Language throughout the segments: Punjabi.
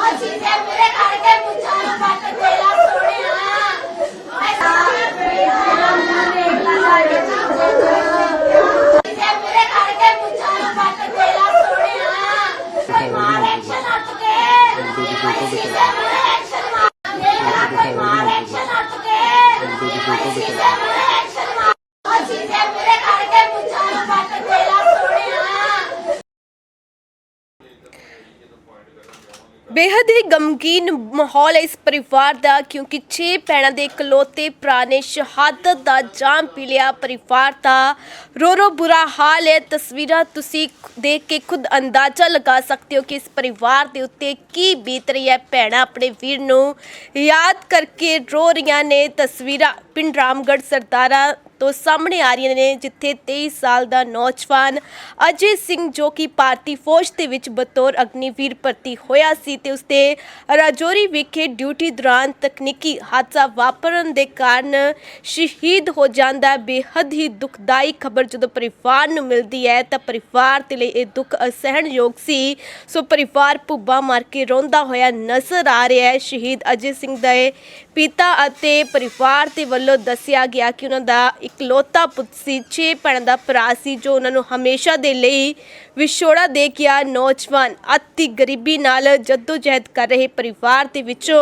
ਅਸੀਂ ਤੇ ਮੇਰੇ ਘਰ ਕੇ ਪੁੱਛਾਂ ਨੂੰ ਬੱਟ ਤੇਰਾ ਸੋਹਣਿਆ ਮੈਂ ਸਾਰਾ ਤੇਰਾ ਨਾਮ ਤੇ ਮੇਰੇ ਘਰ ਕੇ ਪੁੱਛਾਂ ਨੂੰ ਬੱਟ ਤੇਰਾ ਸੋਹਣਿਆ ਕੋਈ ਮਾਰ ਐਕਸ਼ਨ ਹੱਟ ਕੇ ਅਸੀਂ ਤੇ ਮੇਰੇ ਐਕਸ਼ਨ ਮਾਰ ਮੇਰਾ ਕੋਈ ਮਾਰ ਐਕਸ਼ਨ ਹੱਟ ਕੇ ਅਸੀਂ ਤੇ ਮੇਰੇ ਐਕਸ਼ਨ ਮਾਰ ਅਸੀਂ ਤੇ ਮੇਰੇ ਘਰ ਕੇ ਪੁੱਛਾਂ ਨੂੰ ਬੱਟ ਤੇਰਾ ਸੋਹਣਿਆ ਬੇਹੱਦ ਹੀ ਗਮਗੀਨ ਮਾਹੌਲ ਹੈ ਇਸ ਪਰਿਵਾਰ ਦਾ, ਕਿਉਂਕਿ 6 ਭੈਣਾਂ ਦੇ ਇਕਲੌਤੇ ਭਰਾ ਨੇ ਸ਼ਹਾਦਤ ਦਾ ਜਾਮ ਪੀ ਲਿਆ। ਪਰਿਵਾਰ ਦਾ ਰੋ ਰੋ ਬੁਰਾ ਹਾਲ ਹੈ। ਤਸਵੀਰਾਂ ਤੁਸੀਂ ਦੇਖ ਕੇ ਖੁਦ ਅੰਦਾਜ਼ਾ ਲਗਾ ਸਕਦੇ ਹੋ ਕਿ ਇਸ ਪਰਿਵਾਰ ਦੇ ਉੱਤੇ ਕੀ ਬੀਤ ਰਹੀ ਹੈ। ਭੈਣਾਂ ਆਪਣੇ ਵੀਰ ਨੂੰ ਯਾਦ ਕਰਕੇ ਰੋ ਰਹੀਆਂ ਨੇ। ਤਸਵੀਰਾਂ ਪਿੰਡ ਰਾਮਗੜ੍ਹ ਸਰਦਾਰਾ ਤੋਂ ਸਾਹਮਣੇ ਆ ਰਹੀਆਂ ਨੇ, ਜਿੱਥੇ 23 ਸਾਲ ਦਾ ਨੌਜਵਾਨ ਅਜੇ ਸਿੰਘ ਜੋ ਕਿ ਭਾਰਤੀ ਫੌਜ ਦੇ ਵਿੱਚ ਬਤੌਰ ਅਗਨੀਵੀਰ ਭਰਤੀ ਹੋਇਆ ਸੀ ਤੇ ਉਸਦੇ ਰਾਜੌਰੀ ਵਿਖੇ ਡਿਊਟੀ ਦੌਰਾਨ ਤਕਨੀਕੀ ਹਾਦਸਾ ਵਾਪਰਨ ਦੇ ਕਾਰਨ ਸ਼ਹੀਦ ਹੋ ਜਾਂਦਾ ਹੈ। ਬੇਹੱਦ ਹੀ ਦੁਖਦਾਈ ਖਬਰ ਜਦੋਂ ਪਰਿਵਾਰ ਨੂੰ ਮਿਲਦੀ ਹੈ, ਤਾਂ ਪਰਿਵਾਰ ਦੇ ਲਈ ਇਹ ਦੁੱਖ ਅਸਹਿਣਯੋਗ ਸੀ ਸੋ ਪਰਿਵਾਰ ਭੁੱਬਾ ਮਾਰ ਕੇ ਰੋਂਦਾ ਹੋਇਆ ਨਜ਼ਰ ਆ ਰਿਹਾ ਹੈ ਸ਼ਹੀਦ ਅਜੇ ਸਿੰਘ ਦੇ ਪਿਤਾ ਅਤੇ ਪਰਿਵਾਰ ਦੇ ਵੱਲੋਂ ਦੱਸਿਆ ਗਿਆ ਕਿ ਉਹਨਾਂ ਦਾ ਇਕਲੌਤਾ ਪੁੱਤ ਸੀ 6 ਭੈਣਾਂ ਦਾ ਭਰਾ ਸੀ ਜੋ ਉਹਨਾਂ ਨੂੰ ਹਮੇਸ਼ਾ ਦੇ ਲਈ ਵਿਛੋੜਾ ਦੇ ਗਿਆ ਨੌਜਵਾਨ, ਅਤੀ ਗਰੀਬੀ ਨਾਲ ਜਹਿਦ ਕਰ ਰਹੇ ਪਰਿਵਾਰ ਦੇ ਵਿੱਚੋਂ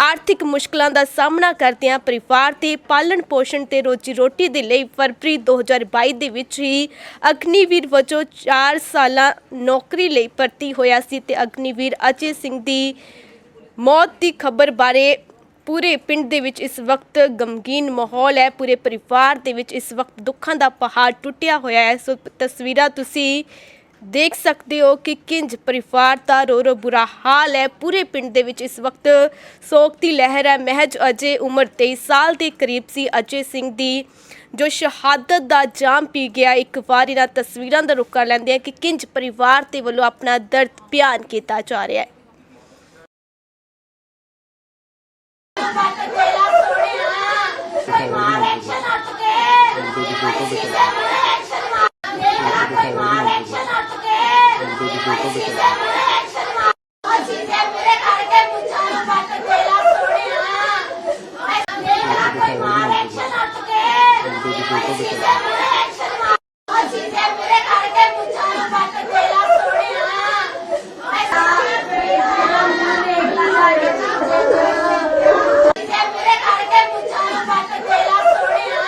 ਆਰਥਿਕ ਮੁਸ਼ਕਲਾਂ ਦਾ ਸਾਹਮਣਾ ਕਰਦਿਆਂ ਪਰਿਵਾਰ ਦੇ ਪਾਲਣ ਪੋਸ਼ਣ ਤੇ ਰੋਜੀ ਰੋਟੀ ਦੇ ਲਈ ਫਰਵਰੀ 2022 ਦੇ ਵਿੱਚ ਹੀ ਅਗਨੀਵੀਰ ਵਜੋਂ 4 ਸਾਲਾਂ ਨੌਕਰੀ ਲਈ ਭਰਤੀ ਹੋਇਆ ਸੀ ਤੇ ਅਗਨੀਵੀਰ ਅਜੇ ਸਿੰਘ ਦੀ ਮੌਤ ਦੀ ਖਬਰ ਬਾਰੇ ਪੂਰੇ ਪਿੰਡ ਦੇ ਵਿੱਚ ਇਸ ਵਕਤ ਗਮਗੀਨ ਮਾਹੌਲ ਹੈ, ਪੂਰੇ ਪਰਿਵਾਰ ਦੇ ਵਿੱਚ ਇਸ ਵਕਤ ਦੁੱਖਾਂ ਦਾ ਪਹਾੜ ਟੁੱਟਿਆ ਹੋਇਆ ਹੈ। ਸੋ ਤਸਵੀਰਾਂ ਤੁਸੀਂ ਦੇਖ ਸਕਦੇ ਹੋ ਕਿ ਕਿੰਜ ਪਰਿਵਾਰ ਦਾ ਰੋ ਰੋ ਬੁਰਾ ਹਾਲ ਹੈ। ਪੂਰੇ ਪਿੰਡ ਦੇ ਵਿੱਚ ਇਸ ਵਕਤ ਸੋਗ ਦੀ ਲਹਿਰ ਹੈ। ਮਹਿਜ ਅਜੇ ਉਮਰ 23 ਸਾਲ ਦੇ ਕਰੀਬ ਸੀ। ਅਜੇ ਸਿੰਘ ਦੀ ਜੋ ਸ਼ਹਾਦਤ ਦਾ ਜਾਮ ਪੀ ਗਿਆ, ਇੱਕ ਵਾਰ ਇਹਨਾਂ ਤਸਵੀਰਾਂ ਦਾ ਰੁੱਖ ਕਰ ਲੈਂਦੇ ਆ ਕਿ ਕਿੰਜ ਪਰਿਵਾਰ ਦੇ ਵੱਲੋਂ ਆਪਣਾ ਦਰਦ ਬਿਆਨ ਕੀਤਾ ਜਾ ਰਿਹਾ ਹੈ। ਬੱਟ ਤੇਰਾ ਸੋਹਣਿਆ। ਕੋਈ ਮਾਰ ਐਕਸ਼ਨ ਹੱਟ ਕੇ ਅਸੀਂ ਤੇ ਮੇਰੇ ਐਕਸ਼ਨ ਮਾਰ ਮੇਰਾ ਕੋਈ ਮਾਰ ਐਕਸ਼ਨ ਹੱਟ ਕੇ ਅਸੀਂ ਤੇ ਮੇਰੇ ਐਕਸ਼ਨ ਮਾਰ ਅਸੀਂ ਤੇ ਮੇਰੇ ਘਰ ਕੇ ਪੁੱਛਾਂ ਨੂੰ ਬੱਟ ਤੇਰਾ ਸੋਹਣਿਆ ਮੈਂ ਮੇਰਾ ਕੋਈ ਮਾਰ ਐਕਸ਼ਨ ਹੱਟ ਕੇ ਅਸੀਂ ਤੇ ਮੇਰੇ ਐਕਸ਼ਨ ਮਾਰ ਅਸੀਂ ਤੇ ਮੇਰੇ ਘਰ ਕੇ ਪੁੱਛਾਂ ਨੂੰ ਬੱਟ ਤੇਰਾ ਸੋਹਣਿਆ ਮੈਂ ਸਾਰਾ ਤੇਰਾ ਨਾਮ ਤੇ ਮੇਰੇ ਘਰ ਕੇ ਪੁੱਛਾਂ ਨੂੰ ਬੱਟ ਤੇਰਾ ਸੋਹਣਿਆ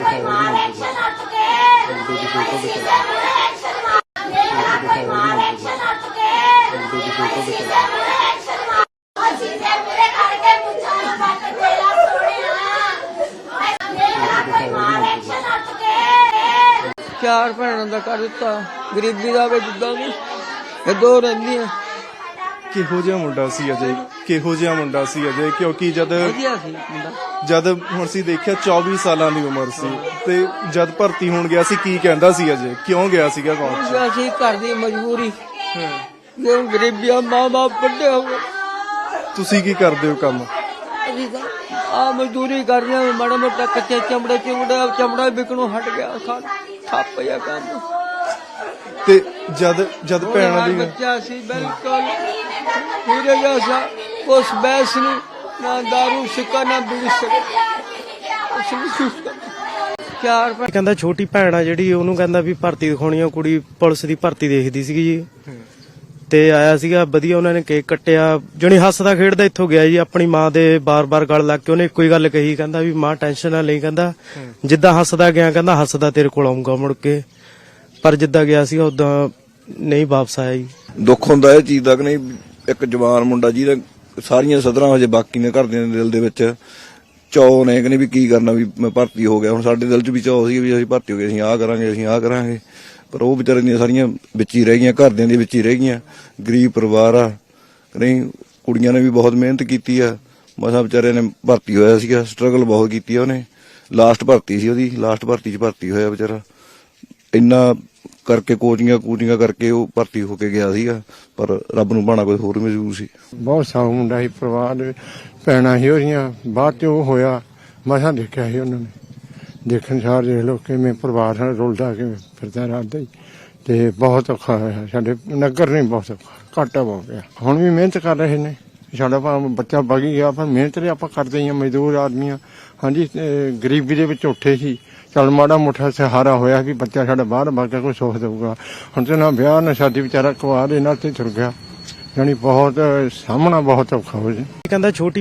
ਕੋਈ ਮਾਰ ਐਕਸ਼ਨ ਹੱਟ ਕੇ ਅਸੀਂ ਤੇ ਮੇਰੇ ਐਕਸ਼ਨ ਮਾਰ ਮੇਰਾ ਕੋਈ ਮਾਰ ਐਕਸ਼ਨ ਹੱਟ ਕੇ ਅਸੀਂ ਤੇ ਮੇਰੇ ਐਕਸ਼ਨ ਮਾਰ ਅਸੀਂ ਤੇ ਮੇਰੇ ਘਰ ਕੇ ਪੁੱਛਾਂ ਨੂੰ ਬੱਟ ਤੇਰਾ ਸੋਹਣਿਆ ਮੇਰਾ ਕੋਈ ਮਾਰ ਐਕਸ਼ਨ ਹੱਟ ਕੇ ਚਾਰ ਭੈਣਾਂ ਦਾ ਕਰ ਦਿੱਤਾ। ਗਰੀਬੀ ਦਾ ਵੀ ਜਿੱਦਾਂ ਵੀ ਇਹ ਦੋ ਰਹਿੰਦੀਆਂ। ਕਿਹੋ ਜਿਹਾ ਮੁੰਡਾ ਸੀ ਅਜੇ? ਕਿਹੋ ਜਿਹਾ ਮੁੰਡਾ ਸੀ ਅਜੇ? ਕਿਉਂਕਿ ਜਦ ਵਧੀਆ ਸੀ ਮੁੰਡਾ। ਜਦ ਹੁਣ ਸੀ ਦੇਖਿਆ 24 ਸਾਲਾਂ ਦੀ ਉਮਰ ਸੀ ਤੇ ਜਦ ਭਰਤੀ ਹੋਣ ਗਿਆ ਸੀ ਕੀ ਕਹਿੰਦਾ ਸੀ ਅਜੇ? ਕਿਉਂ ਗਿਆ ਸੀਗਾ ਕੌਣ? ਅਸੀਂ ਘਰ ਦੀ ਮਜਬੂਰੀ। ਜੋ ਗਰੀਬੀਆਂ ਮਾਂ ਬਾਪ ਵੱਡੇ ਹੋ ਗਏ। ਤੁਸੀਂ ਕੀ ਕਰਦੇ ਹੋ ਕੰਮ? ਅਸੀਂ ਤਾਂ ਆ ਮਜ਼ਦੂਰੀ ਕਰ ਰਹੇ ਹਾਂ ਮਾੜਾ ਮੋਟਾ ਕੱਚੇ ਚਮੜੇ ਚਮੜਾ ਚਮੜਾ ਵਿਕਣੋਂ ਹਟ ਗਿਆ ਖਾ ਠੱਪ ਜਾ ਕੰਮ। ਤੇ ਜਦ ਜਦ ਭੈਣਾਂ ਦੀ ਬੱਚਾ ਸੀ ਬਿਲਕੁਲ ਪੂਰੇ ਜੈਸਾ ਉਸ ਬੈਸ ਨੂੰ ਨਾ दारू ਸਿੱਕਾ ਨਾ ਬੀੜੀ ਸਿੱਕਾ ਉਸ ਨੂੰ ਸੁਸਤ ਚਾਰ ਕਹਿੰਦਾ ਛੋਟੀ ਭੈਣ ਆ ਜਿਹੜੀ ਉਹਨੂੰ ਕਹਿੰਦਾ ਵੀ ਭਰਤੀ ਦਿਖਾਉਣੀ ਆ ਕੁੜੀ ਪੁਲਿਸ ਦੀ ਭਰਤੀ ਦੇਖਦੀ ਸੀਗੀ ਜੀ। ਤੇ ਆਇਆ ਸੀਗਾ, ਵਧੀਆ ਉਹਨਾਂ ਨੇ ਕੇਕ ਕੱਟਿਆ। ਜਣੀ ਹੱਸਦਾ ਖੇਡਦਾ ਇੱਥੋਂ ਗਿਆ ਜੀ, ਆਪਣੀ ਮਾਂ ਦੇ ਬਾਰ-ਬਾਰ ਗਲ ਲੱਗ ਕੇ ਉਹਨੇ ਇੱਕੋ ਹੀ ਗੱਲ ਕਹੀ, ਕਹਿੰਦਾ ਵੀ ਮਾਂ ਟੈਨਸ਼ਨ ਨਾ ਲਈ, ਕਹਿੰਦਾ, ਜਿੱਦਾਂ ਹੱਸਦਾ ਗਿਆ, ਕਹਿੰਦਾ ਹੱਸਦਾ ਤੇਰੇ ਕੋਲ ਆਉਂਗਾ ਮੁੜ ਕੇ। ਪਰ ਜਿੱਦਾਂ ਗਿਆ ਸੀਗਾ ਉਦਾਂ ਨਹੀਂ ਵਾਪਸ ਆਇਆ ਜੀ। ਦੁੱਖ ਹੁੰਦਾ ਇਹ ਚੀਜ਼ ਦਾ ਕਿ ਨਹੀਂ, ਇੱਕ ਜਵਾਨ ਮੁੰਡਾ ਜਿਹਦਾ ਸਾਰੀਆਂ ਸਦਰਾਂ ਹਜੇ ਬਾਕੀ ਨੇ ਘਰਦਿਆਂ ਦੇ ਦਿਲ ਦੇ ਵਿੱਚ। ਚਾਅ ਨੇ ਕਿ ਨਹੀਂ ਵੀ ਕੀ ਕਰਨਾ, ਵੀ ਮੈਂ ਭਰਤੀ ਹੋ ਗਿਆ। ਹੁਣ ਸਾਡੇ ਦਿਲ 'ਚ ਵੀ ਚਾਅ ਸੀ ਵੀ ਅਸੀਂ ਭਰਤੀ ਹੋ ਗਏ, ਅਸੀਂ ਆਹ ਕਰਾਂਗੇ, ਅਸੀਂ ਆਹ ਕਰਾਂਗੇ। ਪਰ ਉਹ ਵਿਚਾਰੇ ਦੀਆਂ ਸਾਰੀਆਂ ਵਿੱਚ ਹੀ ਰਹਿ ਗਈਆਂ, ਘਰਦਿਆਂ ਦੇ ਵਿੱਚ ਹੀ ਰਹਿ ਗਈਆਂ। ਗਰੀਬ ਪਰਿਵਾਰ ਆ। ਨਹੀਂ, ਕੁੜੀਆਂ ਨੇ ਵੀ ਬਹੁਤ ਮਿਹਨਤ ਕੀਤੀ ਆ। ਮਸਾ ਵਿਚਾਰੇ ਨੇ ਭਰਤੀ ਹੋਇਆ ਸੀਗਾ ਸਟਰਗਲ ਬਹੁਤ ਕੀਤੀ ਆ ਉਹਨੇ। ਲਾਸਟ ਭਰਤੀ ਸੀ ਉਹਦੀ ਲਾਸਟ ਭਰਤੀ 'ਚ ਭਰਤੀ ਹੋਇਆ ਵਿਚਾਰਾ। ਇੰਨਾ ਕਰਕੇ ਕੋਚਿੰਗਾਂ ਕੂਚਿੰਗਾਂ ਕਰਕੇ ਉਹ ਭਰਤੀ ਹੋ ਕੇ ਗਿਆ ਸੀਗਾ, ਪਰ ਰੱਬ ਨੂੰ ਬਾਣਾ ਕੋਈ ਹੋਰ ਮਜ਼ਬੂਰ ਸੀ। ਬਹੁਤ ਸਾਊ ਮੁੰਡਾ ਸੀ, ਪਰਿਵਾਰ ਦੇ ਵਿੱਚ। ਭੈਣਾਂ ਸੀ ਉਹਦੀਆਂ, ਬਾਅਦ ਚ ਉਹ ਹੋਇਆ। ਮਸਾਂ ਦੇਖਿਆ ਸੀ ਉਹਨਾਂ ਨੇ। ਦੇਖਣ ਸਾਰ ਦੇਖ ਲੋ ਕਿਵੇਂ ਪਰਿਵਾਰ ਨਾਲ ਰੁਲਦਾ, ਕਿਵੇਂ ਫਿਰਦਾ ਰਹਿੰਦਾ ਸੀ ਤੇ ਬਹੁਤ ਔਖਾ ਹੋਇਆ ਸਾਡੇ ਨਗਰ ਨੇ ਬਹੁਤ ਔਖਾ, ਘਾਟਾ ਬਹੁਤ ਗਿਆ ਹੁਣ ਵੀ ਮਿਹਨਤ ਕਰ ਰਹੇ ਨੇ। ਸਾਡਾ ਭਾਵੇਂ ਬੱਚਾ ਵਗੀ ਗਿਆ, ਪਰ ਮਿਹਨਤ ਤੇ ਆਪਾਂ ਕਰਦੇ ਹੀ, ਮਜ਼ਦੂਰ ਆਦਮੀ ਆ ਹਾਂਜੀ ਗਰੀਬੀ ਦੇ ਵਿੱਚ ਉੱਠੇ ਸੀ। ਚਲ ਮਾੜਾ ਮੋਟਾ ਸਹਾਰਾ ਹੋਇਆ ਕਿ ਬੱਚਾ ਸਾਡਾ ਬਾਹਰ ਵਗ ਕੇ ਕੋਈ ਸੁੱਖ ਦੇਊਗਾ। ਹੁਣ ਤੇ ਨਾ ਵਿਆਹ, ਨਾ ਸ਼ਾਦੀ, ਵਿਚਾਰਾ ਕੁਆਰ ਇਹਨਾਂ ਤੇ ਤੁਰ ਗਿਆ। ਜਾਣੀ ਬਹੁਤ, ਸਾਹਮਣਾ ਬਹੁਤ ਔਖਾ ਹੋ ਜੀ ਕਹਿੰਦਾ ਛੋਟੀ